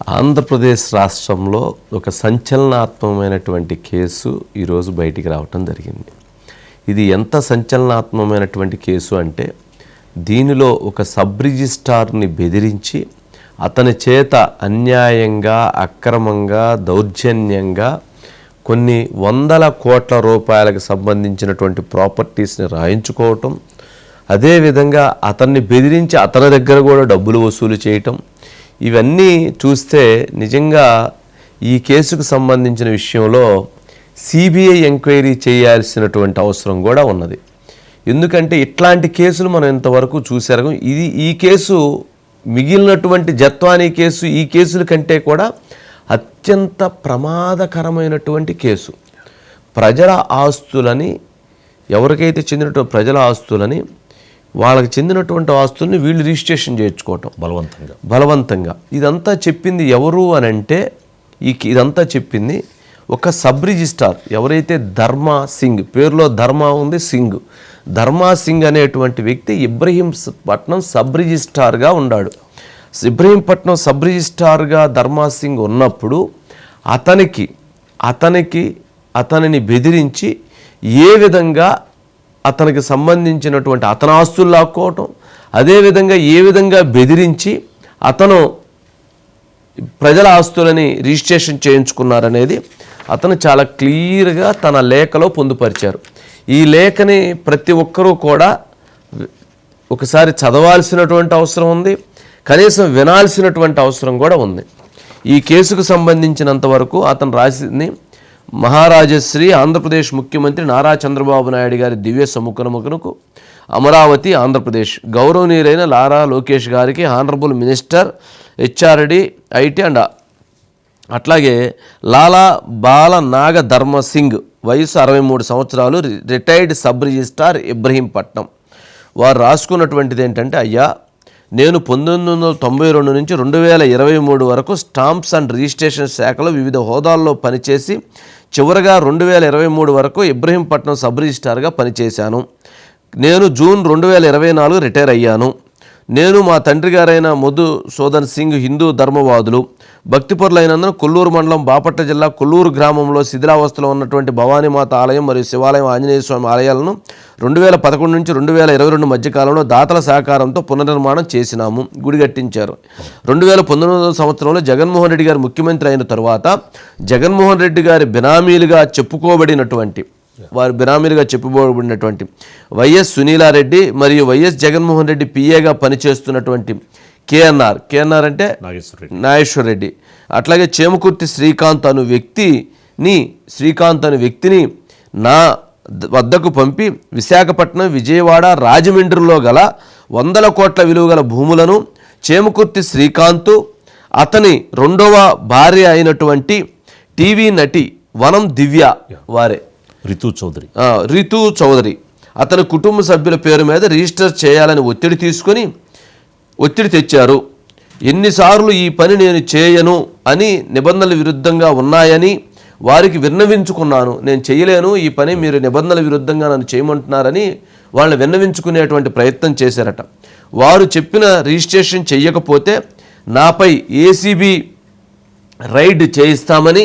ఆంధ్రప్రదేశ్ రాష్ట్రంలో ఒక సంచలనాత్మకమైనటువంటి కేసు ఈరోజు బయటికి రావటం జరిగింది. ఇది ఎంత సంచలనాత్మకమైనటువంటి కేసు అంటే దీనిలో ఒక సబ్ రిజిస్ట్రార్ని బెదిరించి అతని చేత అన్యాయంగా అక్రమంగా దౌర్జన్యంగా కొన్ని వందల కోట్ల రూపాయలకు సంబంధించినటువంటి ప్రాపర్టీస్ని రాయించుకోవటం అదేవిధంగా అతన్ని బెదిరించి అతని దగ్గర కూడా డబ్బులు వసూలు చేయటం ఇవన్నీ చూస్తే నిజంగా ఈ కేసుకు సంబంధించిన విషయంలో సిబిఐ ఎంక్వైరీ చేయాల్సినటువంటి అవసరం కూడా ఉన్నది. ఎందుకంటే ఇట్లాంటి కేసులు మనం ఇంతవరకు చూసారు ఇది ఈ కేసు మిగిలినటువంటి జత్వానీ కేసు ఈ కేసుల కంటే కూడా అత్యంత ప్రమాదకరమైనటువంటి కేసు. ప్రజల ఆస్తులని ఎవరికైతే చెందినటువంటి ప్రజల ఆస్తులని వాళ్ళకి చెందినటువంటి ఆస్తుల్ని వీళ్ళు రిజిస్ట్రేషన్ చేయించుకోవటం. బలవంతంగా. బలవంతంగా. ఇదంతా చెప్పింది ఎవరు అని అంటే ఈ ఇదంతా చెప్పింది ఒక సబ్ రిజిస్ట్రార్ ఎవరైతే ధర్మా సింగ్ పేరులో ధర్మా ఉంది సింగ్. ధర్మా సింగ్ అనేటువంటి వ్యక్తి ఇబ్రహీం పట్నం సబ్ రిజిస్ట్రార్గా ఉన్నాడు ఇబ్రహీంపట్నం సబ్ రిజిస్ట్రార్గా ధర్మా సింగ్ ఉన్నప్పుడు అతనికి అతనికి అతనిని బెదిరించి ఏ విధంగా అతనికి సంబంధించినటువంటి అతని ఆస్తులు లాక్కోవటం అదేవిధంగా ఏ విధంగా బెదిరించి అతను ప్రజల ఆస్తులని రిజిస్ట్రేషన్ చేయించుకున్నారనేది అతను చాలా క్లియర్గా తన లేఖలో పొందుపరిచారు. ఈ లేఖని ప్రతి ఒక్కరూ కూడా ఒకసారి చదవాల్సినటువంటి అవసరం ఉంది కనీసం వినాల్సినటువంటి అవసరం కూడా ఉంది. ఈ కేసుకు సంబంధించినంత వరకు అతను రాసింది మహారాజశ్రీ ఆంధ్రప్రదేశ్ ముఖ్యమంత్రి నారా చంద్రబాబు నాయుడు గారి దివ్య సముఖనముఖనుకు అమరావతి ఆంధ్రప్రదేశ్. గౌరవనీయులైన లారా లోకేష్ గారికి honourable minister HRD IT and అట్లాగే లాలా బాల నాగ ధర్మ సింగ్ వయసు అరవై మూడు సంవత్సరాలు రిటైర్డ్ సబ్ రిజిస్ట్రార్ ఇబ్రహీంపట్నం. వారు రాసుకున్నటువంటిది ఏంటంటే అయ్యా నేను పంతొమ్మిది వందల తొంభై రెండు నుంచి రెండు వేల ఇరవై మూడు వరకు స్టాంప్స్ అండ్ రిజిస్ట్రేషన్ శాఖలో వివిధ హోదాల్లో పనిచేసి చివరగా రెండు వేల ఇరవై మూడు వరకు ఇబ్రహీంపట్నం సబ్ రిజిస్టార్గా పనిచేశాను. నేను జూన్ రెండు వేల ఇరవై నాలుగు రిటైర్ అయ్యాను. నేను మా తండ్రి గారైన మధు సోదన్ సింగ్ హిందూ ధర్మవాదులు. భక్తిపరులైనందున కొల్లూరు మండలం బాపట్ల జిల్లా కొల్లూరు గ్రామంలో శిథిలావస్థలో ఉన్నటువంటి భవానీమాత ఆలయం మరియు శివాలయం ఆంజనేయ స్వామి ఆలయాలను రెండు వేల పదకొండు నుంచి రెండు వేల ఇరవై రెండు మధ్యకాలంలో దాతల సహకారంతో పునర్నిర్మాణం చేసినాము. గుడి కట్టించారు. రెండు వేల పంతొమ్మిదవ సంవత్సరంలో జగన్మోహన్ రెడ్డి గారు ముఖ్యమంత్రి అయిన తరువాత జగన్మోహన్ రెడ్డి గారి బినామీలుగా చెప్పుకోబడినటువంటి వారు బినామీలుగా చెప్పుకోబడినటువంటి వైఎస్ సునీలారెడ్డి మరియు వైఎస్ జగన్మోహన్ రెడ్డి పిఏగా పనిచేస్తున్నటువంటి కేఎన్ఆర్. కేఎన్ఆర్ అంటే నాగేశ్వర రెడ్డి అట్లాగే చేమకుర్తి శ్రీకాంత్ అను వ్యక్తిని శ్రీకాంత్ అను వ్యక్తిని నా వద్దకు పంపి విశాఖపట్నం విజయవాడ రాజమండ్రిలో గల వందల కోట్ల విలువ గల భూములను చేమకుర్తి శ్రీకాంత్ అతని రెండవ భార్య అయినటువంటి టీవీ నటి వనం దివ్య వారే. రితు చౌదరి. రితు చౌదరి. అతని కుటుంబ సభ్యుల పేరు మీద రిజిస్టర్ చేయాలని ఒత్తిడి తీసుకొని ఒత్తిడి తెచ్చారు. ఎన్నిసార్లు ఈ పని నేను చేయను అని నిబంధనల విరుద్ధంగా ఉన్నాయని వారికి విన్నవించుకున్నాను. నేను చేయలేను ఈ పని మీరు నిబంధనల విరుద్ధంగా నన్ను చేయమంటున్నారని వాళ్ళని విన్నవించుకునేటువంటి ప్రయత్నం చేశారట. వారు చెప్పిన రిజిస్ట్రేషన్ చెయ్యకపోతే నాపై ఏసీబీ రైడ్ చేయిస్తామని.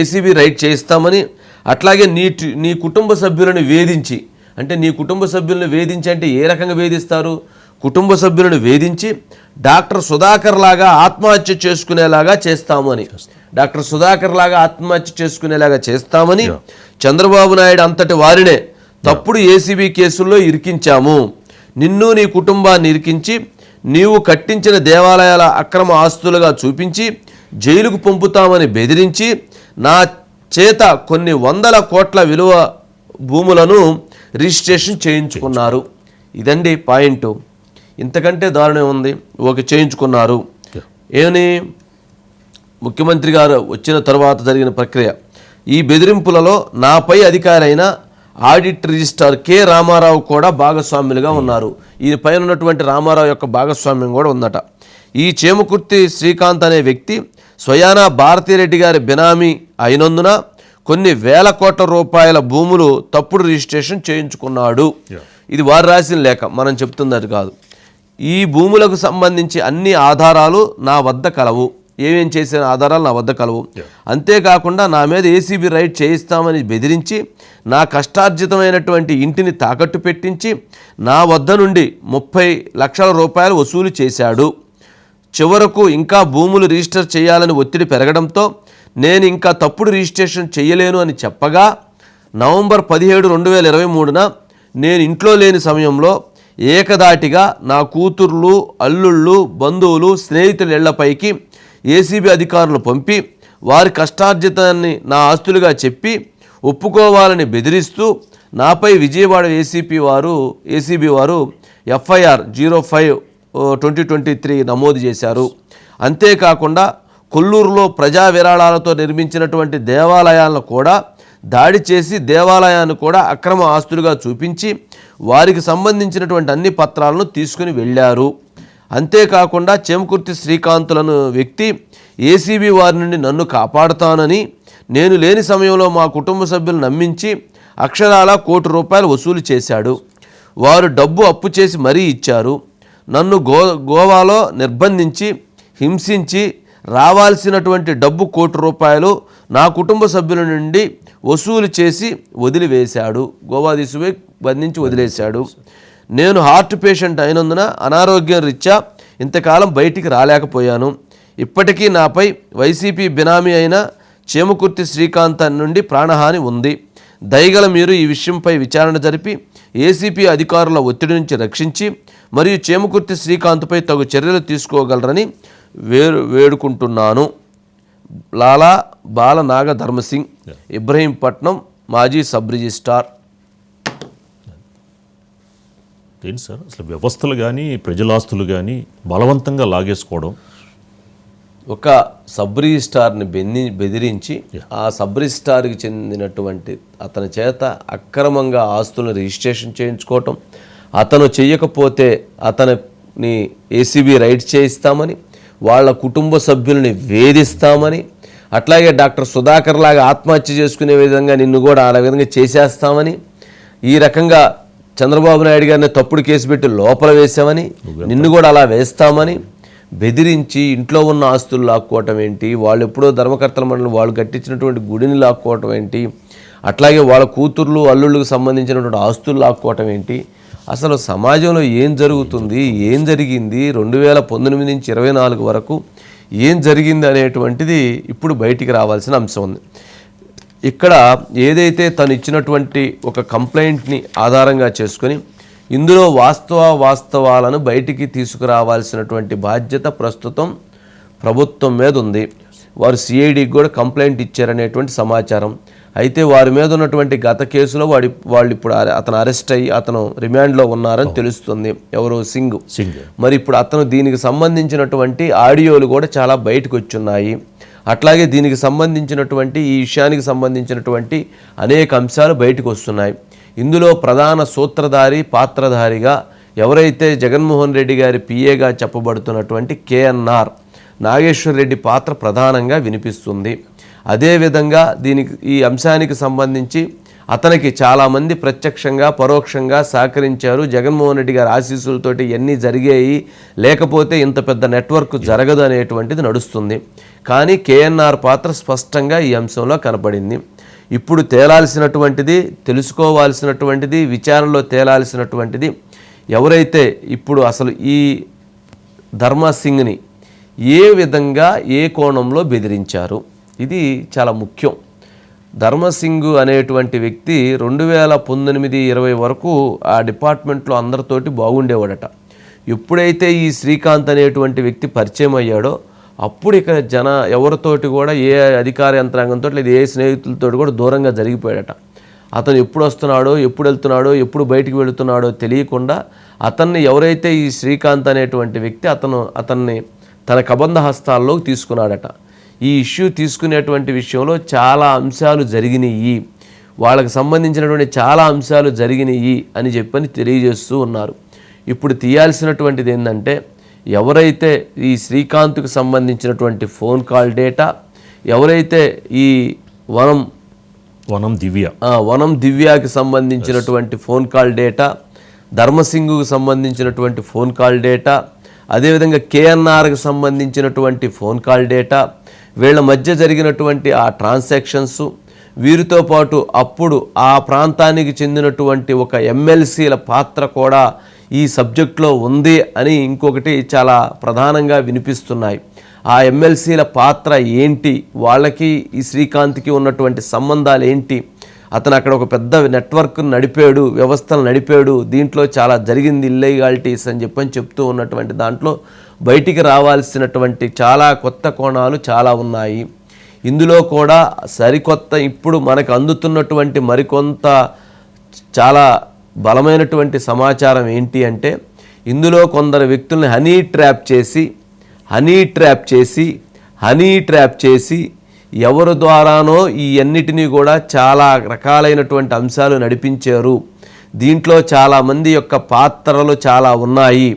ఏసీబీ రైడ్ చేయిస్తామని అట్లాగే నీ నీ కుటుంబ సభ్యులను వేధించి అంటే నీ కుటుంబ సభ్యులను వేధించి అంటే ఏ రకంగా వేధిస్తారు? కుటుంబ సభ్యులను వేధించి డాక్టర్ సుధాకర్ లాగా ఆత్మహత్య చేసుకునేలాగా చేస్తాము అని. డాక్టర్ సుధాకర్ లాగా ఆత్మహత్య చేసుకునేలాగా చేస్తామని చంద్రబాబు నాయుడు అంతటి వారినే తప్పుడు ఏసీబీ కేసుల్లో ఇరికించాము. నిన్ను నీ కుటుంబాన్ని ఇరికించి నీవు కట్టించిన దేవాలయాల అక్రమ ఆస్తులుగా చూపించి జైలుకు పంపుతామని బెదిరించి నా చేత కొన్ని వందల కోట్ల విలువ భూములను రిజిస్ట్రేషన్ చేయించుకున్నారు. ఇదండి పాయింట్. ఇంతకంటే దారుణం ఉంది ఓకే చేయించుకున్నారు. ఏమని? ముఖ్యమంత్రి గారు వచ్చిన తర్వాత జరిగిన ప్రక్రియ. ఈ బెదిరింపులలో నాపై అధికారైన ఆడిట్ రిజిస్టార్ కె. రామారావు కూడా భాగస్వాములుగా ఉన్నారు. ఈ పైన ఉన్నటువంటి రామారావు యొక్క భాగస్వామ్యం కూడా ఉందట. ఈ చేమకుర్తి శ్రీకాంత్ అనే వ్యక్తి స్వయానా భారతీరెడ్డి గారి బినామీ అయినందున కొన్ని వేల కోట్ల రూపాయల భూములు తప్పుడు రిజిస్ట్రేషన్ చేయించుకున్నాడు. ఇది వారు రాసిన లేఖ. మనం చెప్తుంది అది కాదు. ఈ భూములకు సంబంధించి అన్ని ఆధారాలు నా వద్ద కలవు. ఏమేం చేసిన ఆధారాలు నా వద్ద కలవు. అంతేకాకుండా నా మీద ఏసీబీ రైడ్ చేయిస్తామని బెదిరించి నా కష్టార్జితమైనటువంటి ఇంటిని తాకట్టు పెట్టించి నా వద్ద నుండి ముప్పై లక్షల రూపాయలు వసూలు చేశాడు. చివరకు ఇంకా భూములు రిజిస్టర్ చేయాలని ఒత్తిడి పెరగడంతో నేను ఇంకా తప్పుడు రిజిస్ట్రేషన్ చేయలేను అని చెప్పగా నవంబర్ పదిహేడు రెండు వేల ఇరవై మూడున నేను ఇంట్లో లేని సమయంలో ఏకదాటిగా నా కూతుర్లు అల్లుళ్ళు బంధువులు స్నేహితుల ఇళ్ళపైకి ఏసీబీ అధికారులు పంపి వారి కష్టార్జితాన్ని నా ఆస్తులుగా చెప్పి ఒప్పుకోవాలని బెదిరిస్తూ నాపై విజయవాడ ఏసీపీ వారు ఏసీబీ వారు FIR zero five twenty twenty three నమోదు చేశారు. అంతేకాకుండా కొల్లూరులో ప్రజా విరాళాలతో నిర్మించినటువంటి దేవాలయాలను కూడా దాడి చేసి దేవాలయాన్ని కూడా అక్రమ ఆస్తులుగా చూపించి వారికి సంబంధించినటువంటి అన్ని పత్రాలను తీసుకుని వెళ్ళారు. అంతేకాకుండా చెంకుర్తి శ్రీకాంతులను వ్యక్తి ఏసీబీ వారి నుండి నన్ను కాపాడుతానని నేను లేని సమయంలో మా కుటుంబ సభ్యులు నమ్మించి అక్షరాల కోటి రూపాయలు వసూలు చేశాడు. వారు డబ్బు అప్పు చేసి మరీ ఇచ్చారు. నన్ను గో గోవాలో నిర్బంధించి హింసించి రావాల్సినటువంటి డబ్బు కోటి రూపాయలు నా కుటుంబ సభ్యుల నుండి వసూలు చేసి వదిలివేశాడు. గోవా తీసుకుపోయి బంధించి వదిలేశాడు. నేను హార్ట్ పేషెంట్ అయినందున అనారోగ్యం రీత్యా ఇంతకాలం బయటికి రాలేకపోయాను. ఇప్పటికీ నాపై వైసీపీ బినామీ అయిన చేమకుర్తి శ్రీకాంత్ నుండి ప్రాణహాని ఉంది. దయగల మీరు ఈ విషయంపై విచారణ జరిపి ఏసీపీ అధికారుల ఒత్తిడి నుంచి రక్షించి మరియు చేమకుర్తి శ్రీకాంత్పై తగు చర్యలు తీసుకోగలరని వేరు వేడుకుంటున్నాను. లాలా బాల నాగ ధర్మసింగ్ ఇబ్రహీంపట్నం మాజీ సబ్ రిజిస్ట్రార్ ఏంటి సార్? అసలు వ్యవస్థలు కానీ ప్రజల ఆస్తులు కానీ బలవంతంగా లాగేసుకోవడం. ఒక సబ్ రిజిస్టార్ని బెన్ని బెదిరించి ఆ సబ్ రిజిస్టార్కి చెందినటువంటి అతని చేత అక్రమంగా ఆస్తులను రిజిస్ట్రేషన్ చేయించుకోవటం అతను చేయకపోతే అతనిని ఏసీబీ రైడ్ చేయిస్తామని వాళ్ళ కుటుంబ సభ్యుల్ని వేధిస్తామని అట్లాగే డాక్టర్ సుధాకర్ లాగా ఆత్మహత్య చేసుకునే విధంగా నిన్ను కూడా ఆ విధంగా చేసేస్తామని ఈ రకంగా చంద్రబాబు నాయుడు గారిని తప్పుడు కేసు పెట్టి లోపల వేసామని నిన్ను కూడా అలా వేస్తామని బెదిరించి ఇంట్లో ఉన్న ఆస్తులు లాక్కోవటం ఏంటి వాళ్ళు ఎప్పుడో ధర్మకర్తల మండలి వాళ్ళు కట్టించినటువంటి గుడిని లాక్కోవటం ఏంటి అట్లాగే వాళ్ళ కూతుర్లు అల్లుళ్ళకు సంబంధించినటువంటి ఆస్తులు లాక్కోవటం ఏంటి అసలు సమాజంలో ఏం జరుగుతుంది ఏం జరిగింది రెండు వేల పంతొమ్మిది నుంచి ఇరవై నాలుగు వరకు ఏం జరిగింది అనేటువంటిది ఇప్పుడు బయటికి రావాల్సిన అంశం ఉంది. ఇక్కడ ఏదైతే తను ఇచ్చినటువంటి ఒక కంప్లైంట్ని ఆధారంగా చేసుకొని ఇందులో వాస్తవ వాస్తవాలను బయటికి తీసుకురావాల్సినటువంటి బాధ్యత ప్రస్తుతం ప్రభుత్వం మీద ఉంది. వారు సిఐడికి కూడా కంప్లైంట్ ఇచ్చారనేటువంటి సమాచారం. అయితే వారి మీద ఉన్నటువంటి గత కేసులో వాడి వాళ్ళు ఇప్పుడు అతను అరెస్ట్ అయ్యి అతను రిమాండ్లో ఉన్నారని తెలుస్తుంది. ఎవరు? సింగ్. సింగ్. మరి ఇప్పుడు అతను దీనికి సంబంధించినటువంటి ఆడియోలు కూడా చాలా బయటకు వచ్చున్నాయి. అట్లాగే దీనికి సంబంధించినటువంటి ఈ విషయానికి సంబంధించినటువంటి అనేక అంశాలు బయటకు వస్తున్నాయి. ఇందులో ప్రధాన సూత్రధారి పాత్రధారిగా ఎవరైతే జగన్మోహన్ రెడ్డి గారి పిఏగా చెప్పబడుతున్నటువంటి కేఎన్ఆర్ నాగేశ్వర్ రెడ్డి పాత్ర ప్రధానంగా వినిపిస్తుంది. అదేవిధంగా దీనికి ఈ అంశానికి సంబంధించి అతనికి చాలామంది ప్రత్యక్షంగా పరోక్షంగా సహకరించారు. జగన్మోహన్ రెడ్డి గారి ఆశీస్సులతోటి ఇవన్నీ జరిగాయి. లేకపోతే ఇంత పెద్ద నెట్వర్క్ జరగదు అనేటువంటిది నడుస్తుంది. కానీ కేఎన్ఆర్ పాత్ర స్పష్టంగా ఈ అంశంలో కనపడింది ఇప్పుడు తేలాల్సినటువంటిది తెలుసుకోవాల్సినటువంటిది విచారణలో తేలాల్సినటువంటిది ఎవరైతే ఇప్పుడు అసలు ఈ ధర్మసింగ్ని ఏ విధంగా ఏ కోణంలో బెదిరించారు? ఇది చాలా ముఖ్యం. ధర్మసింగ్ అనేటువంటి వ్యక్తి రెండు వేల పంతొమ్మిది ఇరవై వరకు ఆ డిపార్ట్మెంట్లో అందరితోటి బాగుండేవాడట. ఎప్పుడైతే ఈ శ్రీకాంత్ అనేటువంటి వ్యక్తి పరిచయం అయ్యాడో అప్పుడు ఇక జన ఎవరితోటి కూడా ఏ అధికార యంత్రాంగంతో లేదా ఏ స్నేహితులతో కూడా దూరంగా జరిగిపోయాడట. అతను ఎప్పుడు వస్తున్నాడో ఎప్పుడు వెళ్తున్నాడో ఎప్పుడు బయటికి వెళుతున్నాడో తెలియకుండా అతన్ని ఎవరైతే ఈ శ్రీకాంత్ అనేటువంటి వ్యక్తి అతను అతన్ని తన కబంధ హస్తాల్లోకి తీసుకున్నాడట. ఈ ఇష్యూ తీసుకునేటువంటి విషయంలో చాలా అంశాలు జరిగినాయి. వాళ్ళకి సంబంధించినటువంటి చాలా అంశాలు జరిగినాయి అని చెప్పని తెలియజేస్తూ ఉన్నారు. ఇప్పుడు తీయాల్సినటువంటిది ఏంటంటే ఎవరైతే ఈ శ్రీకాంత్కు సంబంధించినటువంటి ఫోన్ కాల్ డేటా ఎవరైతే ఈ వనం వనం దివ్య. వనం దివ్యాకి సంబంధించినటువంటి ఫోన్ కాల్ డేటా ధర్మసింగుకు సంబంధించినటువంటి ఫోన్ కాల్ డేటా అదేవిధంగా కేఎన్ఆర్కి సంబంధించినటువంటి ఫోన్ కాల్ డేటా వీళ్ళ మధ్య జరిగినటువంటి ఆ ట్రాన్సాక్షన్స్ వీరితో పాటు అప్పుడు ఆ ప్రాంతానికి చెందినటువంటి ఒక ఎమ్మెల్సీల పాత్ర కూడా ఈ సబ్జెక్ట్లో ఉంది అని ఇంకొకటి చాలా ప్రధానంగా వినిపిస్తున్నాయి. ఆ ఎమ్మెల్సీల పాత్ర ఏంటి? వాళ్ళకి ఈ శ్రీకాంత్కి ఉన్నటువంటి సంబంధాలు ఏంటి? అతను అక్కడ ఒక పెద్ద నెట్వర్క్ నడిపాడు వ్యవస్థలు నడిపాడు దీంట్లో చాలా జరిగింది ఇల్లీగాలిటీస్ అని చెప్పని చెప్తూ ఉన్నటువంటి దాంట్లో బయటికి రావాల్సినటువంటి చాలా కొత్త కోణాలు చాలా ఉన్నాయి. ఇందులో కూడా సరికొత్త ఇప్పుడు మనకు అందుతున్నటువంటి మరికొంత చాలా బలమైనటువంటి సమాచారం ఏంటి అంటే ఇందులో కొందరు వ్యక్తుల్ని హనీ ట్రాప్ చేసి హనీ ట్రాప్ చేసి హనీ ట్రాప్ చేసి ఎవరి ద్వారానో ఈ అన్నిటినీ కూడా చాలా రకాలైనటువంటి అంశాలు నడిపించారు. దీంట్లో చాలామంది యొక్క పాత్రలు చాలా ఉన్నాయి.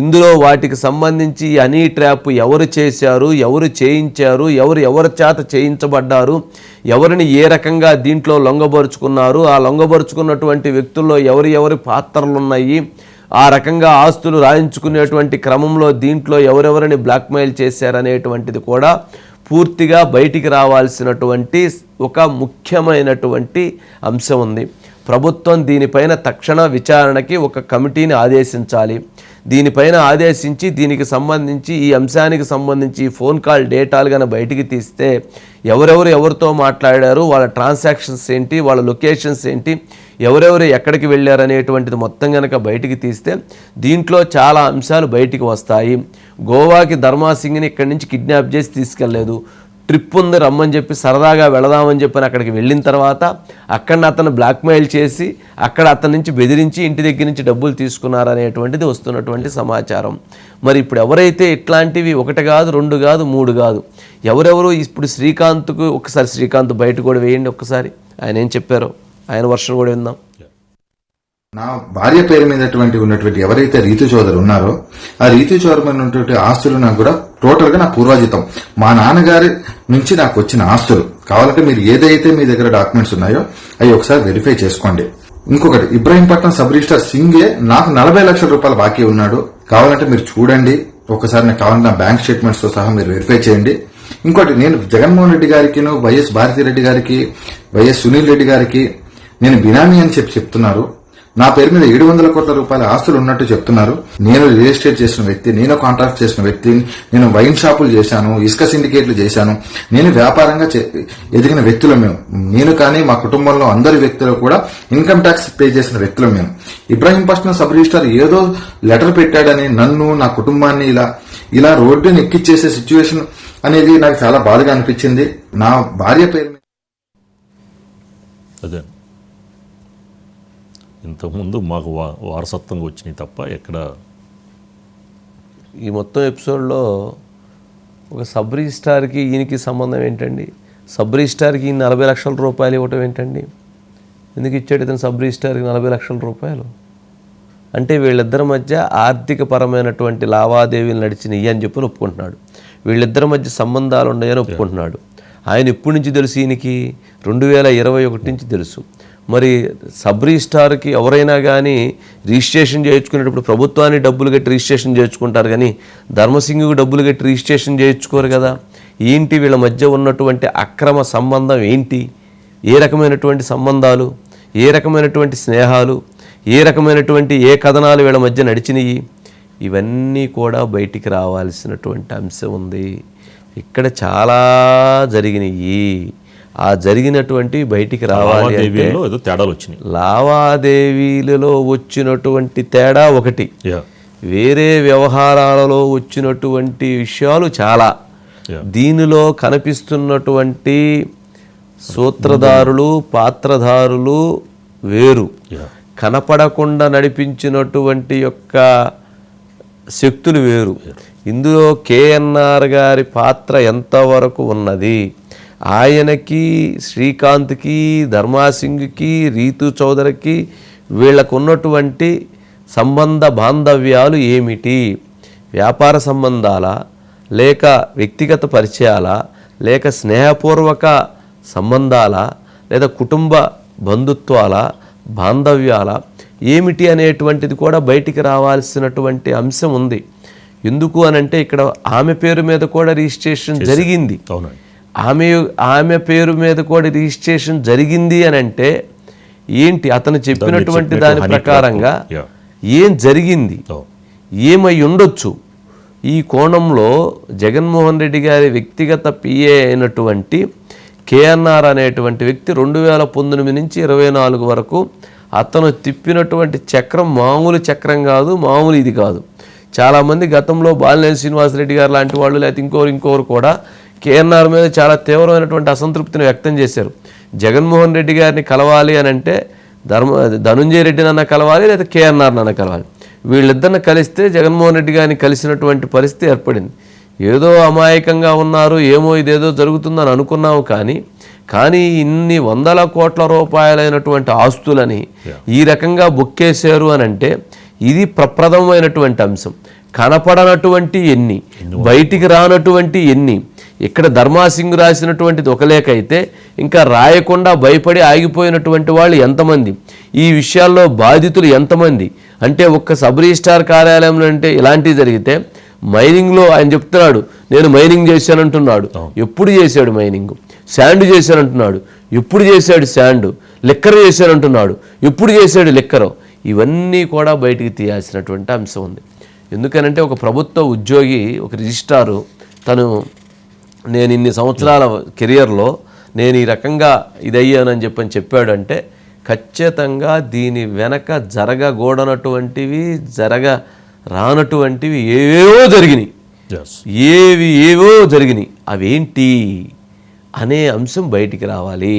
ఇందులో వాటికి సంబంధించి అనీ ట్రాప్ ఎవరు చేశారు ఎవరు చేయించారు ఎవరు ఎవరి చేత చేయించబడ్డారు ఎవరిని ఏ రకంగా దీంట్లో లొంగబరుచుకున్నారు ఆ లొంగబరుచుకున్నటువంటి వ్యక్తుల్లో ఎవరి ఎవరి పాత్రలు ఉన్నాయి ఆ రకంగా ఆస్తులు రాయించుకునేటువంటి క్రమంలో దీంట్లో ఎవరెవరిని బ్లాక్మెయిల్ చేశారనేటువంటిది కూడా పూర్తిగా బయటికి రావాల్సినటువంటి ఒక ముఖ్యమైనటువంటి అంశం ఉంది. ప్రభుత్వం దీనిపైన తక్షణ విచారణకి ఒక కమిటీని ఆదేశించాలి. దీనిపైన ఆదేశించి దీనికి సంబంధించి ఈ అంశానికి సంబంధించి ఫోన్ కాల్ డేటాలు కనుక బయటికి తీస్తే ఎవరెవరు ఎవరితో మాట్లాడారు వాళ్ళ ట్రాన్సాక్షన్స్ ఏంటి వాళ్ళ లొకేషన్స్ ఏంటి ఎవరెవరు ఎక్కడికి వెళ్ళారు అనేటువంటిది మొత్తం కనుక బయటికి తీస్తే దీంట్లో చాలా అంశాలు బయటికి వస్తాయి. గోవాకి ధర్మాసింగ్ని ఇక్కడి నుంచి కిడ్నాప్ చేసి తీసుకెళ్ళేదు. ట్రిప్ ఉంది రమ్మని చెప్పి సరదాగా వెళదామని చెప్పని అక్కడికి వెళ్ళిన తర్వాత అక్కడ అతను బ్లాక్మెయిల్ చేసి అక్కడ అతని నుంచి బెదిరించి ఇంటి దగ్గర నుంచి డబ్బులు తీసుకున్నారనేటువంటిది వస్తున్నటువంటి సమాచారం. మరి ఇప్పుడు ఎవరైతే ఇట్లాంటివి ఒకటి కాదు రెండు కాదు మూడు కాదు ఎవరెవరు ఇప్పుడు శ్రీకాంత్కు ఒకసారి శ్రీకాంత్ బయట కూడా వేయండి ఒక్కసారి. ఆయన ఏం చెప్పారో? ఆయన వర్షం కూడా విందాం. నా భార్య పేరు మీదటువంటి ఉన్నటువంటి ఎవరైతే రీతు చౌదరి ఉన్నారో ఆ రీతు చౌదరి మీద ఉన్నటువంటి ఆస్తులు నాకు కూడా టోటల్గా నా పూర్వజితం. మా నాన్నగారి నుంచి నాకు వచ్చిన ఆస్తులు. కావాలంటే మీరు ఏదైతే మీ దగ్గర డాక్యుమెంట్స్ ఉన్నాయో అవి ఒకసారి వెరిఫై చేసుకోండి. ఇంకొకటి ఇబ్రాహీంపట్నం సబ్ రిజిస్టర్ సింగే నాకు నలభై లక్షల రూపాయలు బాకీ ఉన్నాడు. కావాలంటే మీరు చూడండి. ఒకసారి నాకు కావాలంటే నా బ్యాంక్ స్టేట్మెంట్స్తో సహా మీరు వెరిఫై చేయండి. ఇంకోటి నేను జగన్మోహన్ రెడ్డి గారికి వైఎస్ భారతిరెడ్డి గారికి వైఎస్ సునీల్ రెడ్డి గారికి నేను బినామీ అని చెప్పి చెప్తున్నారు. నా పేరు మీద ఏడు వందల కోట్ల రూపాయల ఆస్తులు ఉన్నట్టు చెప్తున్నారు. నేను రియల్ ఎస్టేట్ చేసిన వ్యక్తి నేను కాంట్రాక్ట్ చేసిన వ్యక్తి నేను వైన్ షాపులు చేశాను ఇసుక సిండికేట్లు చేశాను. నేను వ్యాపారంగా చే- ఎదిగిన వ్యక్తులు మేము. నేను కానీ మా కుటుంబంలో అందరి వ్యక్తులు కూడా ఇన్కమ్ ట్యాక్స్ పే చేసిన వ్యక్తులు మేము. ఇబ్రాహీంపట్నం సబ్ రిజిస్టార్ ఏదో లెటర్ పెట్టాడని నన్ను నా కుటుంబాన్ని ఇలా ఇలా రోడ్డుని ఎక్కిచ్చేసే సిచ్యువేషన్ అనేది నాకు చాలా బాధగా అనిపించింది. నా భార్య పేరు అదే. ఇంతకుముందు మాకు వా వారసత్వంగా వచ్చినాయి తప్ప ఎక్కడ ఈ మొత్తం ఎపిసోడ్లో ఒక సబ్ రిజిస్టార్కి ఈయనకి సంబంధం ఏంటండి? సబ్ రిజిస్టార్కి ఈయన నలభై లక్షల రూపాయలు ఇవ్వటం ఏంటండి? ఎందుకు ఇచ్చాడు ఇతను సబ్ రిజిస్టార్కి నలభై లక్షల రూపాయలు? అంటే వీళ్ళిద్దరి మధ్య ఆర్థిక పరమైనటువంటి లావాదేవీలు నడిచినాయి అని చెప్పి ఒప్పుకుంటున్నాడు. వీళ్ళిద్దరి మధ్య సంబంధాలు ఉన్నాయని ఒప్పుకుంటున్నాడు. ఆయన ఎప్పటి నుంచి తెలుసు ఈయనకి? రెండు వేల ఇరవై ఒకటి నుంచి తెలుసు. మరి సబ్ రిజిస్టార్కి ఎవరైనా కానీ రిజిస్ట్రేషన్ చేయించుకునేటప్పుడు ప్రభుత్వాన్ని డబ్బులు కట్టి రిజిస్ట్రేషన్ చేయించుకుంటారు కానీ ధర్మసింగ్కు డబ్బులు కట్టి రిజిస్ట్రేషన్ చేయించుకోరు కదా. ఏంటి వీళ్ళ మధ్య ఉన్నటువంటి అక్రమ సంబంధం ఏంటి? ఏ రకమైనటువంటి సంబంధాలు? ఏ రకమైనటువంటి స్నేహాలు? ఏ రకమైనటువంటి ఏ కథనాలు వీళ్ళ మధ్య నడిచినాయి ఇవన్నీ కూడా బయటికి రావాల్సినటువంటి అంశం ఉంది. ఇక్కడ చాలా జరిగినాయి ఆ జరిగినటువంటి బయటికి రావాలి ఏదో తేడాలు వచ్చినాయి లావాదేవీలలో వచ్చినటువంటి తేడా ఒకటి. వేరే వ్యవహారాలలో వచ్చినటువంటి విషయాలు చాలా. దీనిలో కనిపిస్తున్నటువంటి సూత్రధారులు పాత్రధారులు వేరు. కనపడకుండా నడిపించినటువంటి యొక్క శక్తులు వేరు. ఇందులో కేఎన్ఆర్ గారి పాత్ర ఎంతవరకు ఉన్నది? ఆయనకి శ్రీకాంత్కి ధర్మాసింగ్కి రీతు చౌదరికి వీళ్ళకు ఉన్నటువంటి సంబంధ బాంధవ్యాలు ఏమిటి? వ్యాపార సంబంధాలా లేక వ్యక్తిగత పరిచయాలా లేక స్నేహపూర్వక సంబంధాలా లేదా కుటుంబ బంధుత్వాల బాంధవ్యాల ఏమిటి అనేటువంటిది కూడా బయటికి రావాల్సినటువంటి అంశం ఉంది. ఎందుకు అనంటే ఇక్కడ ఆమె పేరు మీద కూడా రిజిస్ట్రేషన్ జరిగింది. అవునండి. ఆమె ఆమె పేరు మీద కూడా రిజిస్ట్రేషన్ జరిగింది అని అంటే ఏంటి? అతను చెప్పినటువంటి దాని ప్రకారంగా. ఏం జరిగింది? ఏమై ఉండొచ్చు? ఈ కోణంలో జగన్మోహన్ రెడ్డి గారి వ్యక్తిగత పిఏ అయినటువంటి కేఎన్ఆర్ అనేటువంటి వ్యక్తి రెండు వేల పంతొమ్మిది నుంచి ఇరవై నాలుగు వరకు అతను తిప్పినటువంటి చక్రం మామూలు చక్రం కాదు మామూలు ఇది కాదు. చాలామంది గతంలో బాలినేని శ్రీనివాసరెడ్డి గారు లాంటి వాళ్ళు లేకపోతే ఇంకోరు ఇంకోరు కూడా కేఎన్ఆర్ మీద చాలా తీవ్రమైనటువంటి అసంతృప్తిని వ్యక్తం చేశారు. జగన్మోహన్ రెడ్డి గారిని కలవాలి అని అంటే ధర్మ ధనుంజయ రెడ్డి నన్న కలవాలి లేదా కేఎన్ఆర్ నన్న కలవాలి? వీళ్ళిద్దరిని కలిస్తే జగన్మోహన్ రెడ్డి గారిని కలిసినటువంటి పరిస్థితి ఏర్పడింది. ఏదో అమాయకంగా ఉన్నారు ఏమో ఇదేదో జరుగుతుందని అనుకున్నాము కానీ కానీ ఇన్ని వందల కోట్ల రూపాయలైనటువంటి ఆస్తులని ఈ రకంగా బుక్కేశారు అని అంటే ఇది ప్రప్రథమైనటువంటి అంశం. కనపడనటువంటి ఎన్ని బయటికి రానటువంటి ఎన్ని ఇక్కడ ధర్మాసింగ్ రాసినటువంటిది ఒక లేఖ అయితే ఇంకా రాయకుండా భయపడి ఆగిపోయినటువంటి వాళ్ళు ఎంతమంది? ఈ విషయాల్లో బాధితులు ఎంతమంది? అంటే ఒక్క సబ్ రిజిస్టార్ కార్యాలయంలో అంటే ఇలాంటివి జరిగితే మైనింగ్లో ఆయన చెప్తున్నాడు నేను మైనింగ్ చేశానంటున్నాడు. ఎప్పుడు చేశాడు మైనింగ్? శాండ్ చేశానంటున్నాడు. ఎప్పుడు చేశాడు శాండ్? లిక్కర్ చేశానంటున్నాడు. ఎప్పుడు చేశాడు లిక్కరు? ఇవన్నీ కూడా బయటికి తీయాల్సినటువంటి అంశం ఉంది. ఎందుకనంటే ఒక ప్రభుత్వ ఉద్యోగి ఒక రిజిస్ట్రారు తను నేను ఇన్ని సంవత్సరాల కెరియర్లో నేను ఈ రకంగా ఇదయ్యానని చెప్పని చెప్పాడంటే ఖచ్చితంగా దీని వెనక జరగకూడనటువంటివి జరగ రానటువంటివి ఏవేవో జరిగినాయి. ఏవి ఏవో జరిగినాయి. అవేంటి? అనే అంశం బయటికి రావాలి.